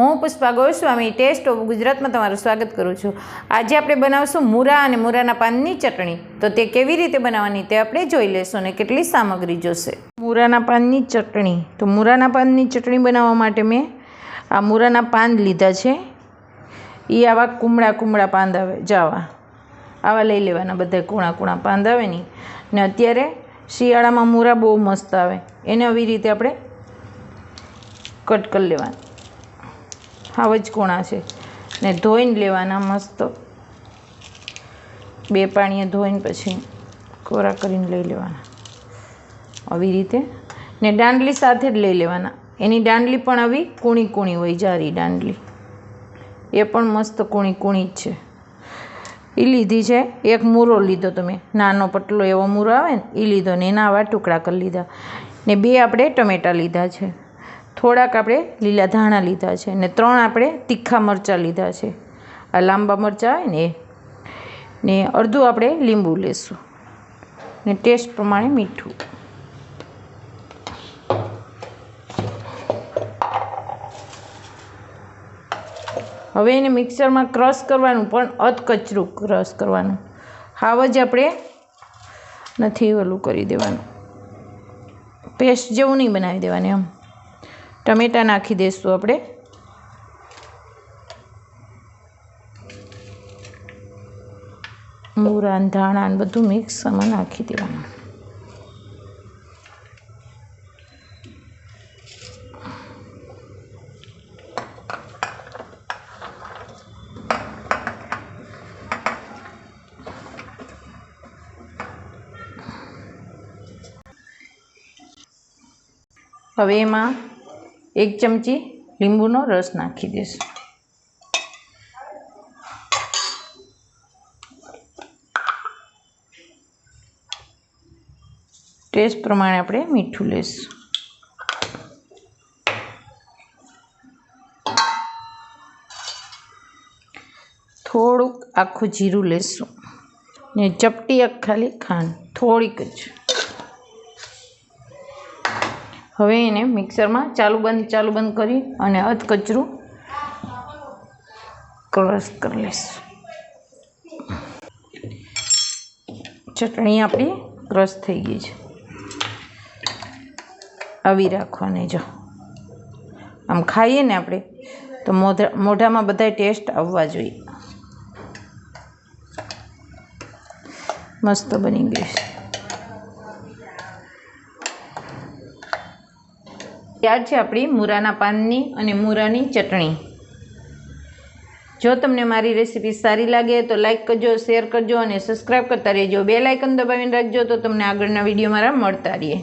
હું Pushpa Goswami test of ગુજરાતમાં તમારું સ્વાગત કરું છું. આજે આપણે બનાવશું મૂરા અને મૂરાના પાનની ચટણી. તો તે કેવી રીતે બનાવવાની તે આપણે જોઈ લેશું અને કેટલી સામગ્રી જોશે. મૂરાના પાનની ચટણી. તો મૂરાના પાનની ચટણી બનાવવા માટે મેં આ મૂરાના પાન લીધા છે. એ આવા કુમળા કુમળા પાંદ આવે, જાવા. આવા લઈ લેવાના બધા કૂણા કૂણા પાંદ આવે ને. ને અત્યારે શિયાળામાં મૂરા બહુ મસ્ત આવે. એને આવી રીતે આપણે કટ કરી લેવાના. હાવ જ કોણા છે. ને ધોઈને લેવાના મસ્ત. બે પાણીએ ધોઈને પછી કોરા કરીને લઈ લેવાના. આવી રીતે. ને દાંડલી સાથે જ લઈ લેવાના. એની દાંડલી પણ આવી કૂણી કૂણી હોય, જારી દાંડલી. એ પણ મસ્ત કૂણી કૂણી જ છે. એ લીધી છે. એક મૂરો લીધો તમે. નાનો પટલો એવો મૂરો આવે ને એ લીધો ને એના આવા ટુકડા કરી લીધા. ને બે આપણે ટમેટાં લીધા છે. થોડાક આપણે લીલા ધાણા લીધા છે ને ત્રણ આપણે તીખા મરચાં લીધા છે. આ લાંબા મરચાં હોય ને ને અડધું આપણે લીંબુ લેશું. ને ટેસ્ટ પ્રમાણે મીઠું. હવે એને મિક્સરમાં ક્રશ કરવાનું, પણ અધકચરું ક્રશ કરવાનું. હાવ જ આપણે નથી ઓલું કરી દેવાનું. પેસ્ટ જેવું નહીં બનાવી દેવાની આમ ટમેટાં નાખી દઈશું આપણે. મૂરા ધાણા બધું મિક્સમાં નાખી દેવાનું. હવે એમાં એક ચમચી લીંબુનો રસ નાખી દઈશું. ટેસ્ટ પ્રમાણે આપણે મીઠું લઈશું થોડુંક આખું જીરું લેશું. ને ચપટી ખાલી ખાંડ, થોડીક જ. હવે એને મિક્સરમાં ચાલુ બંધ ચાલુ બંધ કરી અને અધકચરું ક્રશ કરી લઈશું. ચટણી આપણી ક્રશ થઈ ગઈ છે. આવી રાખવાની જો. આમ ખાઈએ ને આપણે, તો મોઢા, મોઢામાં બધા ટેસ્ટ આવવા જોઈએ. મસ્ત બની ગઈ છે. તૈયાર છે આપણી મૂરાના પાનની અને મૂરાની ચટણી. જો તમને મારી રેસીપી સારી લાગે તો લાઈક કરજો, શેર કરજો અને સબસ્ક્રાઈબ કરતા રહેજો. બે લાઇકન દબાવીને રાખજો તો તમને આગળના વીડિયો મારા મળતા રહીએ.